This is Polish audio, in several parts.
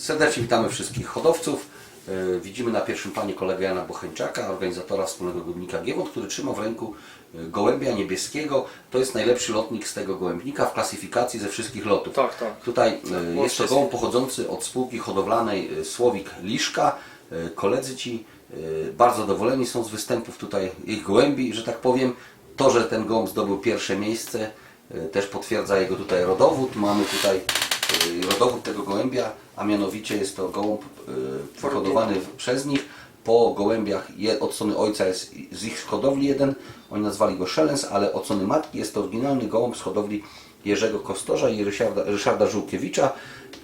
Serdecznie witamy wszystkich hodowców. E, Widzimy na pierwszym planie kolegę Jana Bocheńczaka, organizatora wspólnego głównika Giewont, który trzyma w ręku e, gołębia niebieskiego. To jest najlepszy lotnik z tego gołębnika w klasyfikacji ze wszystkich lotów. Tak, tak. Tutaj e, jest to gołąb pochodzący od spółki hodowlanej Słowik Liszka. Koledzy ci bardzo zadowoleni są z występów tutaj ich gołębi, że tak powiem. To, że ten gołąb zdobył pierwsze miejsce też potwierdza jego tutaj rodowód. Mamy tutaj rodowód tego gołębia, a mianowicie jest to gołąb e, wyhodowany przez nich. Po gołębiach je- od strony ojca jest z ich hodowli jeden, oni nazwali go Szelens, ale od strony matki jest to oryginalny gołąb z hodowli Jerzego Kostorza i Ryszarda, Ryszarda Żółkiewicza.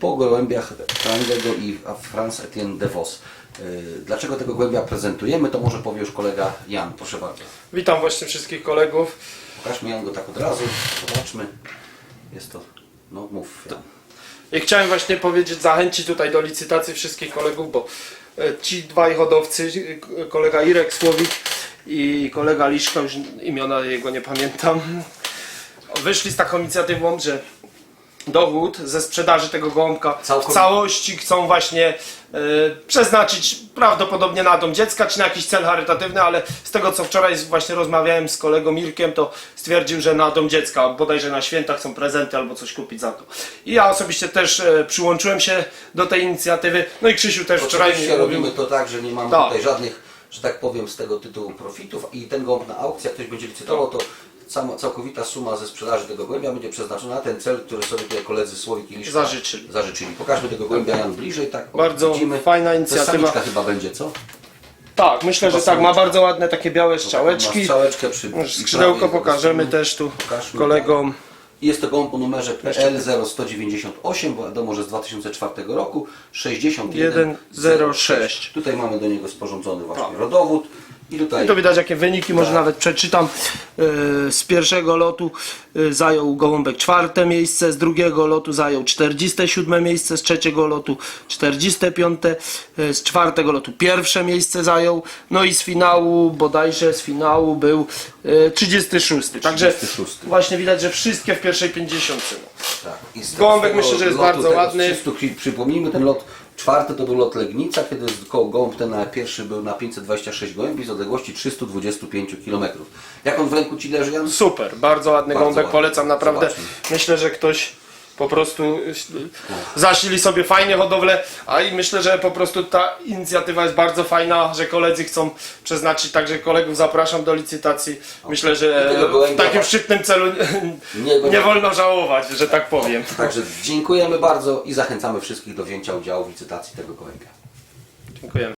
Po gołębiach Frangego i Franz Etienne de Vos. E, Dlaczego tego gołębia prezentujemy, to może powie już kolega Jan. Proszę bardzo. Witam właśnie wszystkich kolegów. Pokażmy Jan go tak od razu, zobaczmy. Jest to, no mów Jan. I chciałem właśnie powiedzieć, zachęcić tutaj do licytacji wszystkich kolegów, bo e, ci dwaj hodowcy, e, kolega Irek Słowik i kolega Liszka, już imiona jego nie pamiętam, wyszli z taką inicjatywą, że dochód ze sprzedaży tego gołąbka w Całkowicie. całości chcą właśnie e, przeznaczyć prawdopodobnie na dom dziecka czy na jakiś cel charytatywny, ale z tego co wczoraj właśnie rozmawiałem z kolegą Mirkiem, to stwierdził, że na dom dziecka, bodajże na święta chcą prezenty albo coś kupić za to. I ja osobiście też e, przyłączyłem się do tej inicjatywy, no i Krzysiu też wczoraj Oczywiście mówił, robimy to tak, że nie mamy Tak. tutaj żadnych, że tak powiem, z tego tytułu profitów i ten gołąb na aukcji, jak ktoś będzie licytował, to sama, całkowita suma ze sprzedaży tego gołębia będzie przeznaczona na ten cel, który sobie tutaj koledzy Słowik i Liszka Zażyczyli. zażyczyli. Pokażmy tego gołębia Jan bliżej, tak o, Bardzo widzimy. fajna To jest inicjatywa. samiczka chyba będzie, co? tak, myślę, że tak, ma bardzo ładne takie białe Ma strzałeczki. strzałeczkę przy Skrzydełko prawej pokażemy też tu Pokażmy. kolegom. Jest to gołąb o numerze PL0198, bo wiadomo, że z 2004 roku 6106. Tutaj mamy do niego sporządzony właśnie Tak. rodowód. I tutaj I to widać jakie wyniki, może Tak. nawet przeczytam. E, Z pierwszego lotu e, zajął Gołąbek czwarte miejsce, z drugiego lotu zajął 47 miejsce, z trzeciego lotu 45, e, z czwartego lotu pierwsze miejsce zajął, no i z finału, bodajże z finału był e, 36. Także 36. właśnie widać, że wszystkie w pierwszej 50. Tak. I z Gołąbek tego myślę, że jest lotu bardzo tego ładny. 300, przy- przypomnijmy, ten lot czwarty to był lot Legnica, kiedy z- koło gołąb ten na pierwszy był na 526 gołębi z odległości 325 km. Jak on w ręku Ci leży, Jan? Super, bardzo ładny Bardzo gąbek, ładny. polecam naprawdę. Zobaczmy. Myślę, że ktoś po prostu zasili sobie fajnie hodowlę, a i myślę, że po prostu ta inicjatywa jest bardzo fajna, że koledzy chcą przeznaczyć, także kolegów zapraszam do licytacji. Myślę, że Tego w takim szczytnym celu Nie, nie wolno żałować, że tak powiem. Także dziękujemy bardzo i zachęcamy wszystkich do wzięcia udziału w licytacji tego gołębia. Dziękujemy.